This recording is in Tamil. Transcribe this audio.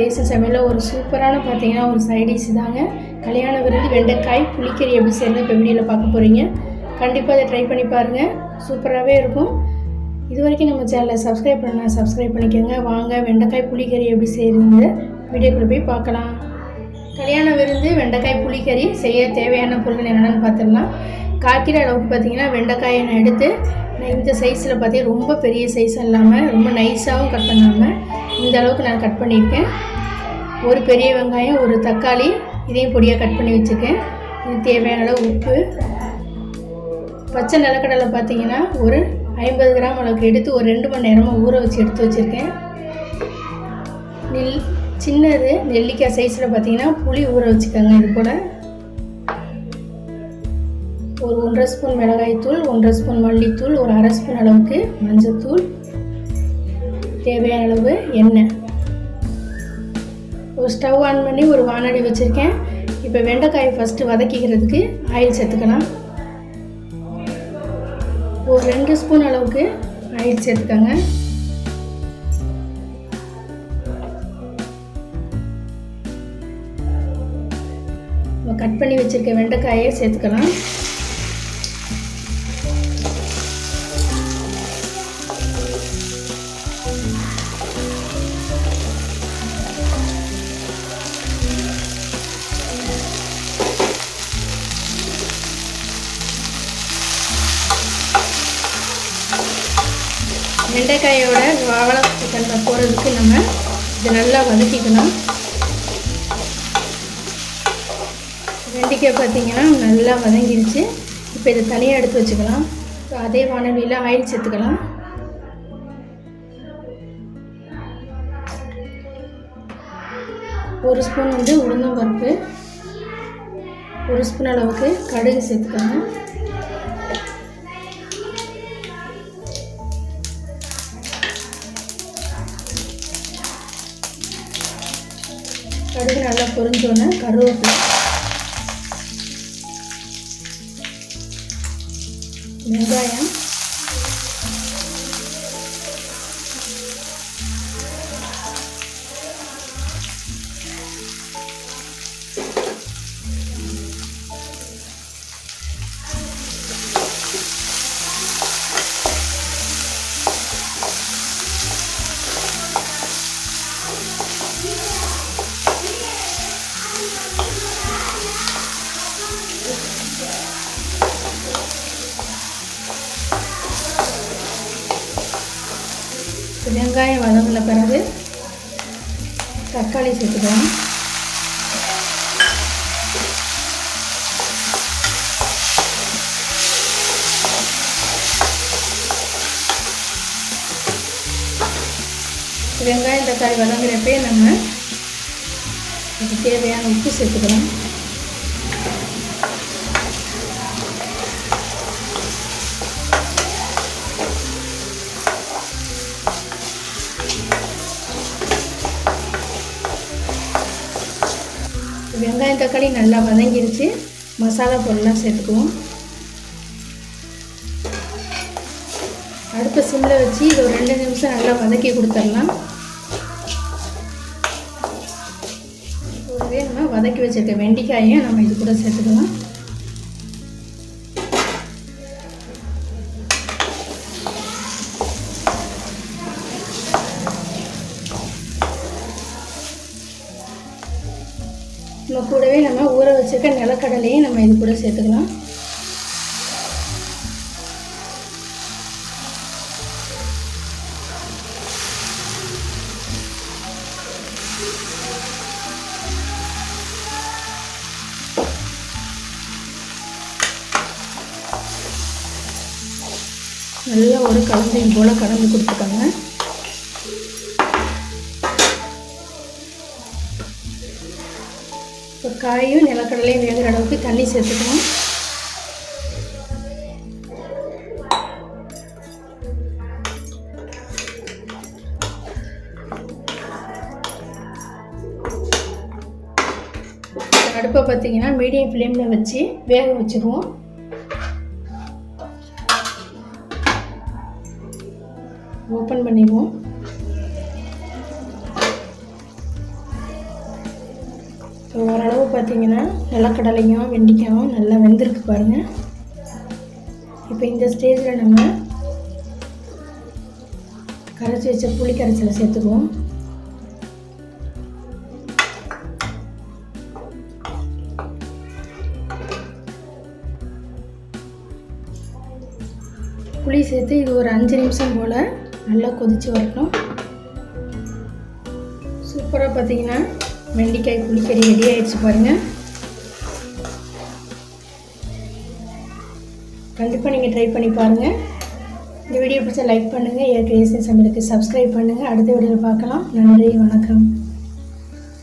தேச சமையலில் ஒரு சூப்பரான பார்த்தீங்கன்னா ஒரு சைடிஷ் தாங்க. கல்யாண விருந்து வெண்டைக்காய் புளிக்கறி எப்படி சேர்ந்து இப்போ வீடியோவில் பார்க்க போகிறீங்க கண்டிப்பாக அதை ட்ரை பண்ணி பாருங்கள் சூப்பராகவே இருக்கும். இது வரைக்கும் நம்ம சேனலை சப்ஸ்கிரைப் பண்ணால் சப்ஸ்கிரைப் பண்ணிக்கோங்க. வாங்க வெண்டைக்காய் புளிக்கறி எப்படி செய்கிறது வீடியோக்குள்ளே போய் பார்க்கலாம். கல்யாண விருந்து வெண்டைக்காய் புளிக்கறி செய்ய தேவையான பொருள் என்னென்னு பார்த்துடலாம். காய்க்கிற அளவுக்கு பார்த்தீங்கன்னா வெண்டைக்காயை நான் எடுத்து நான் இந்த சைஸில் பார்த்தீங்கன்னா ரொம்ப பெரிய சைஸ் இல்லாமல் ரொம்ப நைஸாகவும் கட் பண்ணாமல் இந்த அளவுக்கு நான் கட் பண்ணியிருக்கேன். ஒரு பெரிய வெங்காயம் ஒரு தக்காளி இதையும் பொடியாக கட் பண்ணி வச்சுருக்கேன். இது தேவையான அளவு உப்பு. பச்சை நிலக்கடலை பார்த்தீங்கன்னா ஒரு ஐம்பது கிராம் அளவுக்கு எடுத்து ஒரு ரெண்டு மணி நேரமாக ஊற வச்சு எடுத்து வச்சுருக்கேன். நெல் சின்னது நெல்லிக்காய் சைஸில் பார்த்தீங்கன்னா புளி ஊற வச்சுக்கோங்க இது கூட. ஒரு ஒன்றரை ஸ்பூன் மிளகாய்த்தூள் ஒன்றரை ஸ்பூன் மல்லித்தூள் ஒரு அரை ஸ்பூன் அளவுக்கு மஞ்சத்தூள் தேவையான அளவு எண்ணெய். ஒரு ஸ்டவ் ஆன் பண்ணி ஒரு வானடி வச்சுருக்கேன். இப்போ வெண்டைக்காயை ஃபஸ்ட்டு வதக்கிக்கிறதுக்கு ஆயில் சேர்த்துக்கலாம். ஒரு ரெண்டு ஸ்பூன் அளவுக்கு ஆயில் சேர்த்துக்கோங்க. நம்ம கட் பண்ணி வச்சுருக்க வெண்டைக்காயை சேர்த்துக்கலாம். வெண்டைக்காயோட வாழப்பு தன்மை போகிறதுக்கு நம்ம இதை நல்லா வதக்கிக்கலாம் வெண்டைக்காய் பார்த்தீங்கன்னா நல்லா வதங்கிருச்சு. இப்போ இதை தனியாக எடுத்து வச்சுக்கலாம். இப்போ அதே வானொலியில் ஆயில் சேர்த்துக்கலாம். ஒரு ஸ்பூன் வந்து உளுந்தம் பருப்பு ஒரு ஸ்பூன் அளவுக்கு கடுகு சேர்த்துக்கோங்க. கடுகு நல்லா பொரிஞ்சோன்னே கருவேப்பிலை. வெங்காயம். வெங்காயம் வதங்கின பிறகு தக்காளி சேர்த்துக்கலாம். வெங்காயம் தக்காளி வதங்குறப்பே நம்ம இதுக்கு தேவையான உப்பு சேர்த்துக்கலாம். வெங்காயம் தக்காளி நல்லா வதங்கிருச்சு. மசாலா பொருள்லாம் சேர்த்துக்குவோம். அடுத்த சிம்மில் வச்சு இது ஒரு ரெண்டு நிமிஷம் நல்லா வதக்கி கொடுத்துடலாம். கூடவே நம்ம வதக்கி வச்சுருக்க வெண்டிக்காயும் நம்ம இது கூட சேர்த்துக்கலாம். நம்ம கூடவே நம்ம ஊற வச்சுருக்க நிலக்கடலையும் நம்ம இது கூட சேர்த்துக்கலாம். நல்லா ஒரு கலந்தையும் போல் கலந்து கொடுத்துக்கோங்க. காயும் நிலக்கடலையும் வேகிற அளவுக்கு தண்ணி சேர்த்துக்கணும். அடுப்பை பார்த்தீங்கன்னா மீடியம் ஃப்ளேமில் வச்சு வேக வச்சுருவோம். ஓப்பன் பண்ணிடுவோம். இப்போ ஓரளவு பார்த்தீங்கன்னா நிலக்கடலையும் வெண்டைக்காயும் நல்லா வெந்திருக்கு பாருங்கள் இப்போ இந்த ஸ்டேஜில் நம்ம கரைச்சி வச்ச புளி கரைச்சலை சேர்த்துக்குவோம். புளி சேர்த்து இது ஒரு அஞ்சு நிமிஷம் போல் நல்லா கொதித்து வரணும் சூப்பராக பார்த்தீங்கன்னா வெண்டிக்காய் புளிக்கறி ரெடி ஆயிடுச்சு பாருங்கள் கண்டிப்பாக நீங்கள் ட்ரை பண்ணி பாருங்கள் இந்த வீடியோ பிடிச்சா லைக் பண்ணுங்கள் ஏற்கனவே சமையலுக்கு சப்ஸ்கிரைப் பண்ணுங்கள் அடுத்த வீடியோவில் பார்க்கலாம். நன்றி வணக்கம்.